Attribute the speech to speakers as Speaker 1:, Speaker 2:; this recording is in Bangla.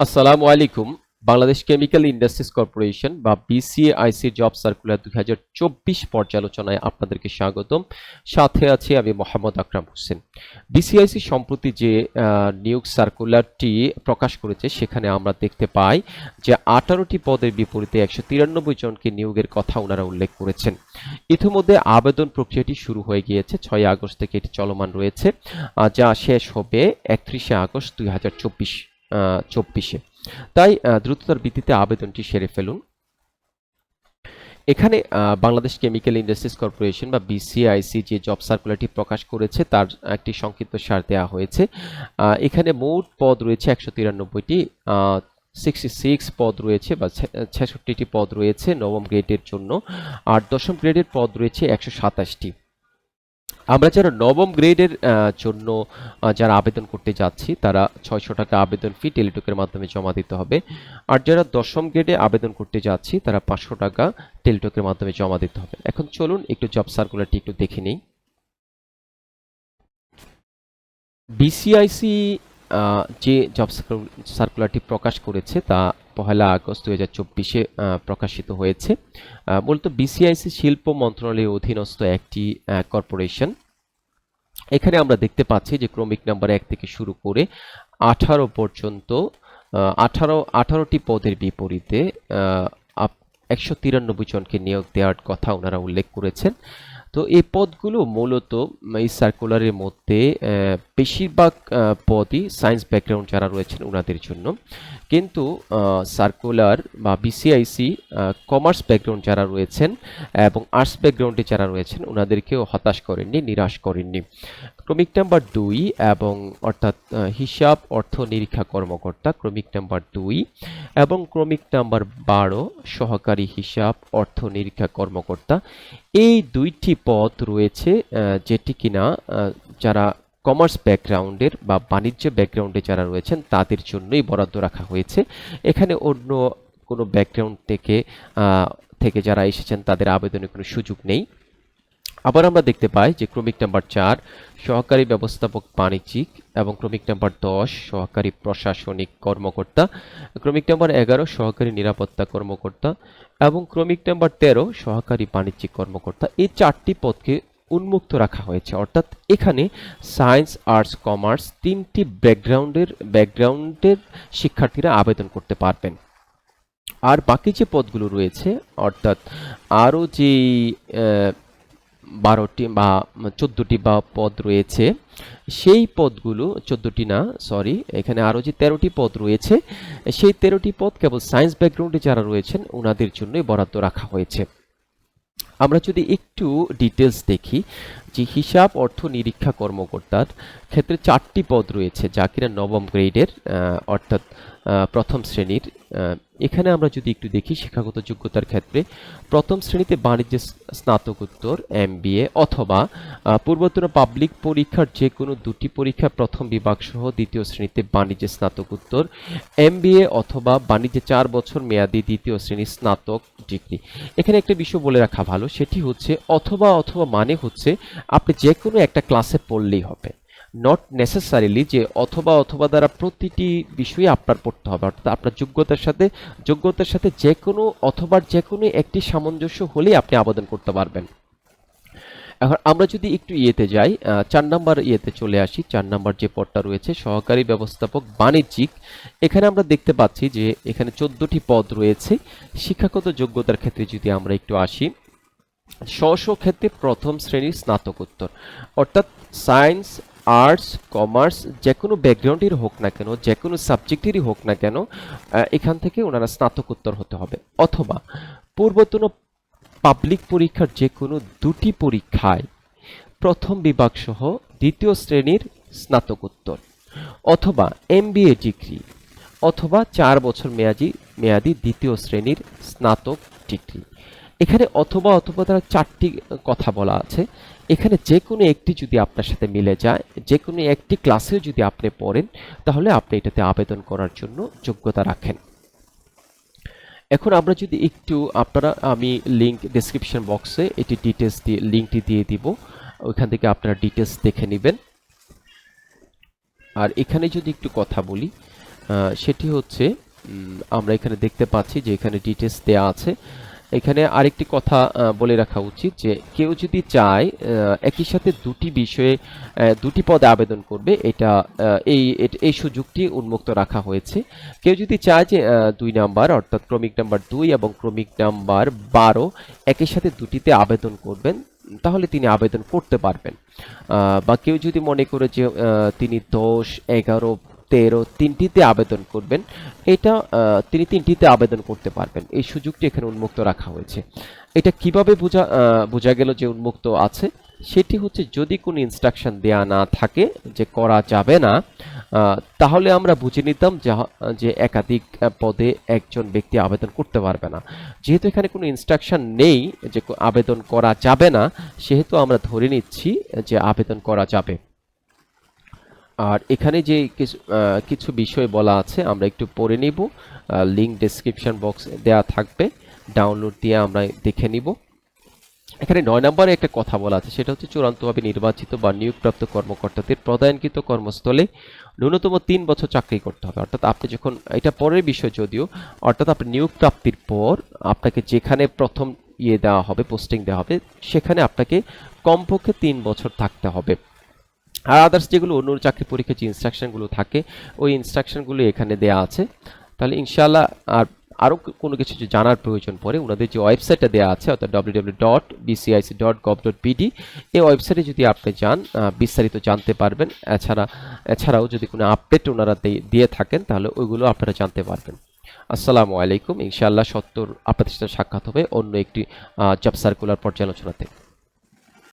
Speaker 1: আসসালামু আলাইকুম। বাংলাদেশ কেমিক্যাল ইন্ডাস্ট্রিজ কর্পোরেশন বা বিসিআইসি জব সার্কুলার দুই হাজার চব্বিশ পর্যালোচনায় আপনাদেরকে স্বাগতম। সাথে আছি আমি মোহাম্মদ আকরাম হোসেন। বিসিআইসি সম্প্রতি যে নিয়োগ সার্কুলারটি প্রকাশ করেছে, সেখানে আমরা দেখতে পাই যে আঠারোটি পদের বিপরীতে একশো তিরানব্বই জনকে নিয়োগের কথা ওনারা উল্লেখ করেছেন। ইতিমধ্যে আবেদন প্রক্রিয়াটি শুরু হয়ে গিয়েছে, ছয় আগস্ট থেকে এটি চলমান রয়েছে যা শেষ হবে একত্রিশে আগস্ট দুই হাজার চব্বিশ। চব্বিশে। তাই দ্রুততার ভিত্তিতে আবেদনটি সেরে ফেলুন। এখানে বাংলাদেশ কেমিক্যাল ইন্ডাস্ট্রিজ কর্পোরেশন বা বিসিআইসি যে জব সার্কুলারটি প্রকাশ করেছে, তার একটি সংক্ষিপ্ত সার দেওয়া হয়েছে। এখানে মোট পদ রয়েছে একশো তিরানব্বইটি সিক্সটি সিক্স পদ রয়েছে বা ছেষট্টিটি পদ রয়েছে নবম গ্রেডের জন্য। আর দশম গ্রেডের পদ রয়েছে একশো সাতাশটি। আমরা যারা নবম গ্রেডের জন্য যারা আবেদন করতে যাচ্ছি, তারা ছয়শো টাকা আবেদন ফি টেলিটকের মাধ্যমে জমা দিতে হবে। আর যারা দশম গ্রেডে আবেদন করতে যাচ্ছি, তারা পাঁচশো টাকা টেলিটকের মাধ্যমে জমা দিতে হবে। এখন চলুন একটু জব সার্কুলারটি একটু দেখে নিই। বিসিআইসি যে জব সার্কুলারটি প্রকাশ করেছে, তা পহেলা আগস্ট দুই হাজার চব্বিশে প্রকাশিত হয়েছে। মূলত বিসিআইসি শিল্প মন্ত্রণালয়ের অধীনস্থ একটি কর্পোরেশন। এখানে আমরা দেখতে পাচ্ছি যে ক্রমিক নাম্বার এক থেকে শুরু করে আঠারো পর্যন্ত আঠারো, আঠারোটি পদের বিপরীতে একশো তিরানব্বই জনকে নিয়োগ দেওয়ার কথা ওনারা উল্লেখ করেছেন। তো এই পদগুলো মূলত এই সার্কুলারের মধ্যে বেশিরভাগ পদই সায়েন্স ব্যাকগ্রাউন্ড যারা রয়েছেন ওনাদের জন্য। কিন্তু সার্কুলার বা বিসিআইসি কমার্স ব্যাকগ্রাউন্ড যারা রয়েছেন এবং আর্টস ব্যাকগ্রাউন্ডে যারা রয়েছেন ওনাদেরকেও হতাশ করেননি, নিরাশ করেননি। ক্রমিক নাম্বার দুই এবং অর্থাৎ হিসাব অর্থ নিরীক্ষা কর্মকর্তা ক্রমিক নাম্বার দুই এবং ক্রমিক নাম্বার বারো সহকারী হিসাব অর্থ নিরীক্ষা কর্মকর্তা, এই দুইটি পদ রয়েছে যেটি কিনা যারা কমার্স ব্যাকগ্রাউন্ডের বা বাণিজ্য ব্যাকগ্রাউন্ডে যারা রয়েছেন, তাদের জন্যই বরাদ্দ রাখা হয়েছে। এখানে অন্য কোনো ব্যাকগ্রাউন্ড থেকে থেকে যারা এসেছেন, তাদের আবেদনের কোনো সুযোগ নেই। আবার আমরা দেখতে পাই যে ক্রমিক নাম্বার চার, সহকারী ব্যবস্থাপক বাণিজ্যিক এবং ক্রমিক নাম্বার দশ, সহকারী প্রশাসনিক কর্মকর্তা, ক্রমিক নাম্বার এগারো, সহকারী নিরাপত্তা কর্মকর্তা এবং ক্রমিক নাম্বার তেরো, সহকারী বাণিজ্যিক কর্মকর্তা। এই চারটি পদকে উন্মুক্ত রাখা হয়েছে। অর্থাৎ এখানে সায়েন্স, আর্টস, কমার্স তিনটি ব্যাকগ্রাউন্ডের ব্যাকগ্রাউন্ডের শিক্ষার্থীরা আবেদন করতে পারবেন। আর বাকি যে পদগুলো রয়েছে, অর্থাৎ আরও যে বারোটি বা চোদ্দোটি বা পদ রয়েছে, সেই পদগুলো, চোদ্দোটি না সরি এখানে আরও যে তেরোটি পদ রয়েছে, সেই তেরোটি পদ কেবল সায়েন্স ব্যাকগ্রাউন্ডে যারা রয়েছেন ওনাদের জন্যই বরাদ্দ রাখা হয়েছে। আমরা যদি একটু ডিটেলস দেখি, যে হিসাব অর্থ নিরীক্ষা কর্মকর্তার ক্ষেত্রে চারটি পদ রয়েছে যা কিনা নবম গ্রেডের অর্থাৎ প্রথম শ্রেণির এখানে আমরা যদি একটু দেখি শিক্ষাগত যোগ্যতার ক্ষেত্রে, প্রথম শ্রেণীতে বাণিজ্য স্নাতকোত্তর, এম অথবা পূর্বতন পাবলিক পরীক্ষার যে কোনো দুটি পরীক্ষা প্রথম বিভাগ সহ দ্বিতীয় শ্রেণীতে বাণিজ্য স্নাতকোত্তর, এম অথবা বাণিজ্যে চার বছর মেয়াদি দ্বিতীয় শ্রেণির স্নাতক ডিগ্রি। এখানে একটা বিষয় বলে রাখা ভালো, সেটি হচ্ছে অথবা অথবা মানে হচ্ছে আপনি যে কোনো একটা ক্লাসে পড়লেই হবে। নট নেসেসারিলি যে অথবা অথবা দ্বারা প্রতিটি বিষয়ে আপনার পড়তে হবে। অর্থাৎ আপনার যোগ্যতার সাথে যোগ্যতার সাথে যে কোনো অথবা যে কোনো একটি সামঞ্জস্য হলেই আপনি আবেদন করতে পারবেন। এখন আমরা যদি একটু ইয়েতে যাই চার নাম্বার ইয়েতে চলে আসি। চার নাম্বার যে পদটা রয়েছে, সহকারী ব্যবস্থাপক বাণিজ্যিক। এখানে আমরা দেখতে পাচ্ছি যে এখানে চোদ্দটি পদ রয়েছে। শিক্ষাগত যোগ্যতার ক্ষেত্রে যদি আমরা একটু আসি স্ব ক্ষেত্রে প্রথম শ্রেণির স্নাতকোত্তর। অর্থাৎ সায়েন্স আর্টস কমার্স যে কোনো ব্যাকগ্রাউন্ডের হোক না কেন যে কোনো সাবজেক্টেরই হোক না কেন এখান থেকে ওনারা স্নাতকোত্তর হতে হবে। অথবা পূর্বতন পাবলিক পরীক্ষার যে কোনো দুটি পরীক্ষায় প্রথম বিভাগ সহ দ্বিতীয় শ্রেণির স্নাতকোত্তর, অথবা এমবিএ ডিগ্রি অথবা চার বছর মেয়াদি মেয়াদি দ্বিতীয় শ্রেণির স্নাতক ডিগ্রি এখানে অথবা অথবা দ্বারা চারটি কথা বলা আছে। এখানে যে কোনো একটি যদি আপনার সাথে মিলে যায়, যে কোনো একটি ক্লাসেও যদি আপনি পড়েন, তাহলে আপনি এটাতে আবেদন করার জন্য যোগ্যতা রাখেন। এখন আমরা যদি একটু আপনারা, আমি লিংক ডেসক্রিপশন বক্সে এটি ডিটেলস দিয়ে লিঙ্কটি দিয়ে দিব। ওইখান থেকে আপনারা ডিটেলস দেখে নেবেন। আর এখানে যদি একটু কথা বলি সেটি হচ্ছে আমরা এখানে দেখতে পাচ্ছি যে এখানে ডিটেলস দেওয়া আছে। এখানে আরেকটি কথা বলে রাখা উচিত যে কেউ যদি চায় একই সাথে দুটি বিষয়ে দুটি পদে আবেদন করবে, এটা এই এই সুযোগটি উন্মুক্ত রাখা হয়েছে। কেউ যদি চায় যে দুই নাম্বার, অর্থাৎ ক্রমিক নাম্বার দুই এবং ক্রমিক নাম্বার বারো একই সাথে দুটিতে আবেদন করবেন, তাহলে তিনি আবেদন করতে পারবেন। বা কেউ যদি মনে করে যে তিনি দশ, এগারো তেরো তিনটিতে আবেদন করবেন। এটা তিনি তিনটিতে আবেদন করতে পারবেন। এই সুযোগটি এখানে উন্মুক্ত রাখা হয়েছে। এটা কীভাবে বোঝা বোঝা গেল যে উন্মুক্ত আছে? সেটি হচ্ছে যদি কোনো ইনস্ট্রাকশন দেয়া না থাকে, যে করা যাবে না তাহলে আমরা বুঝে নিতাম যে একাধিক পদে একজন ব্যক্তি আবেদন করতে পারবে না। যেহেতু এখানে কোনো ইনস্ট্রাকশন নেই যে আবেদন করা যাবে না, সেহেতু আমরা ধরে নিচ্ছি যে আবেদন করা যাবে। আর এখানে যে কিছু বিষয় বলা আছে, আমরা একটু পড়ে নিব। লিঙ্ক ডেসক্রিপশন বক্স দেওয়া থাকবে। ডাউনলোড দিয়ে আমরা দেখে নিব। এখানে নয় নম্বরে একটা কথা বলা আছে, সেটা হচ্ছে চূড়ান্তভাবে নির্বাচিত বা নিয়োগপ্রাপ্ত কর্মকর্তাদের প্রদায়নকৃত কর্মস্থলে ন্যূনতম তিন বছর চাকরি করতে হবে। অর্থাৎ আপনি যখন, এটা পরের বিষয় যদিও, অর্থাৎ আপনি নিয়োগ প্রাপ্তির পর আপনাকে যেখানে প্রথম ইয়ে দেওয়া হবে পোস্টিং দেওয়া হবে, সেখানে আপনাকে কমপক্ষে তিন বছর থাকতে হবে। আর আদার্স যেগুলো অন্য চাকরি পরীক্ষার যে ইনস্ট্রাকশনগুলো থাকে, ওই ইনস্ট্রাকশনগুলো এখানে দেয়া আছে। তাহলে ইনশাআল্লাহ আর আরও কোনো কিছু জানার প্রয়োজন পড়ে, ওনাদের যে ওয়েবসাইটটা দেওয়া আছে, অর্থাৎ বিডি এই ওয়েবসাইটে যদি আপনি যান বিস্তারিত জানতে পারবেন। এছাড়া, এছাড়াও যদি কোনো আপডেট ওনারা দিয়ে থাকেন, তাহলে ওইগুলো আপনারা জানতে পারবেন। আসসালামু আলাইকুম। ইনশাআল্লাহ সত্তর আপনাদের সাথে সাক্ষাৎ হবে অন্য একটি জব সার্কুলার পর্যালোচনাতে।